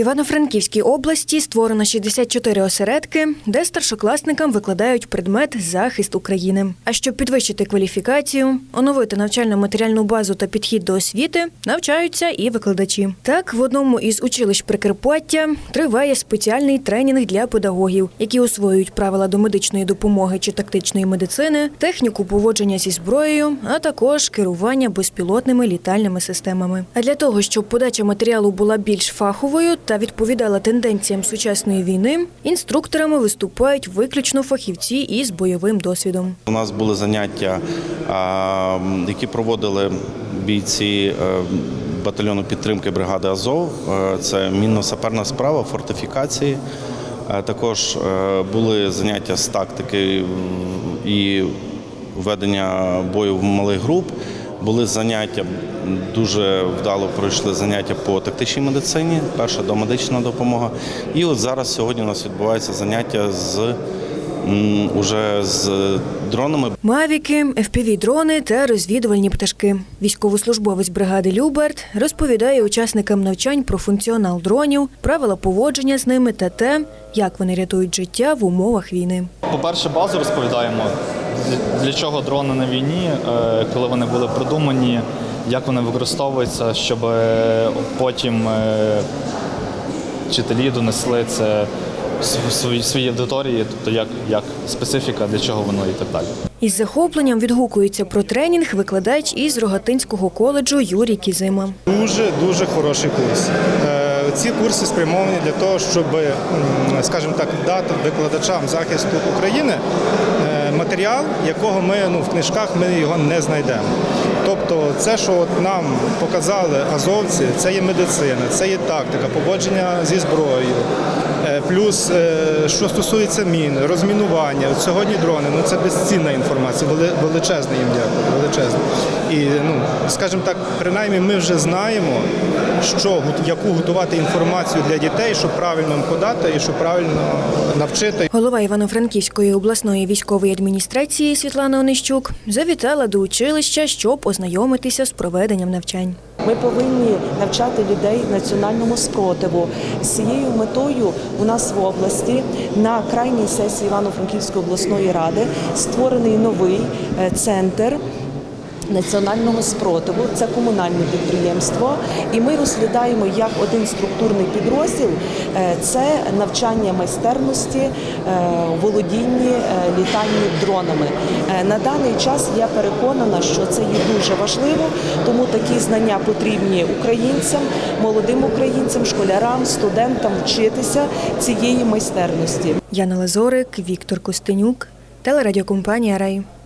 Івано-Франківській області створено 64 осередки, де старшокласникам викладають предмет захист України. А щоб підвищити кваліфікацію, оновити навчально-матеріальну базу та підхід до освіти, навчаються і викладачі. Так, в одному із училищ Прикарпаття триває спеціальний тренінг для педагогів, які освоюють правила до медичної допомоги чи тактичної медицини, техніку поводження зі зброєю, а також керування безпілотними літальними системами. А для того, щоб подача матеріалу була більш фаховою та відповідала тенденціям сучасної війни, інструкторами виступають виключно фахівці із бойовим досвідом. У нас були заняття, які проводили бійці е, батальйону підтримки бригади Азов. Е, Це мінно-саперна справа, фортифікації. Е, Також були заняття з тактики і ведення бою в малих груп. Були заняття, дуже вдало пройшли заняття по тактичній медицині, перша домедична допомога. І от зараз сьогодні у нас відбувається заняття з уже з дронами. Мавіки, FPV-дрони та розвідувальні пташки. Військовослужбовець бригади Люберт розповідає учасникам навчань про функціонал дронів, правила поводження з ними та те, як вони рятують життя в умовах війни. По-перше, базу розповідаємо, для чого дрони на війні, е, коли вони були придумані, як вони використовуються, щоб е, потім е, вчителі донесли це своїй аудиторії, тобто як, як специфіка, для чого воно і так далі. Із захопленням відгукується про тренінг викладач із Рогатинського коледжу Юрій Кізима. Дуже дуже хороший курс. Ці курси спрямовані для того, щоб, скажімо так, дати викладачам захисту України е, матеріал, якого ми ну, в книжках ми його не знайдемо. Тобто, це, що от нам показали азовці, це є медицина, це є тактика, поводження зі зброєю. Е, Плюс, е, що стосується мін, розмінування, от сьогодні дрони, ну це безцінна інформація, вели- величезна їм дякую, величезна. І ну, скажімо так, принаймні ми вже знаємо, що яку готувати інформацію для дітей, щоб правильно подати і щоб правильно навчити. Голова Івано-Франківської обласної військової адміністрації Світлана Онищук завітала до училища, щоб ознайомитися з проведенням навчань. Ми повинні навчати людей національному спротиву. З цією метою у нас в області на крайній сесії Івано-Франківської обласної ради створений новий е, центр. Національного спротиву це комунальне підприємство, і ми розглядаємо як один структурний підрозділ е, це навчання майстерності е, володінні е, літальні дронами. На даний час я переконана, що це є дуже важливо, тому такі знання потрібні українцям, молодим українцям, школярам, студентам вчитися цієї майстерності. Яна Лазорик, Віктор Костенюк, телерадіокомпанія Рай.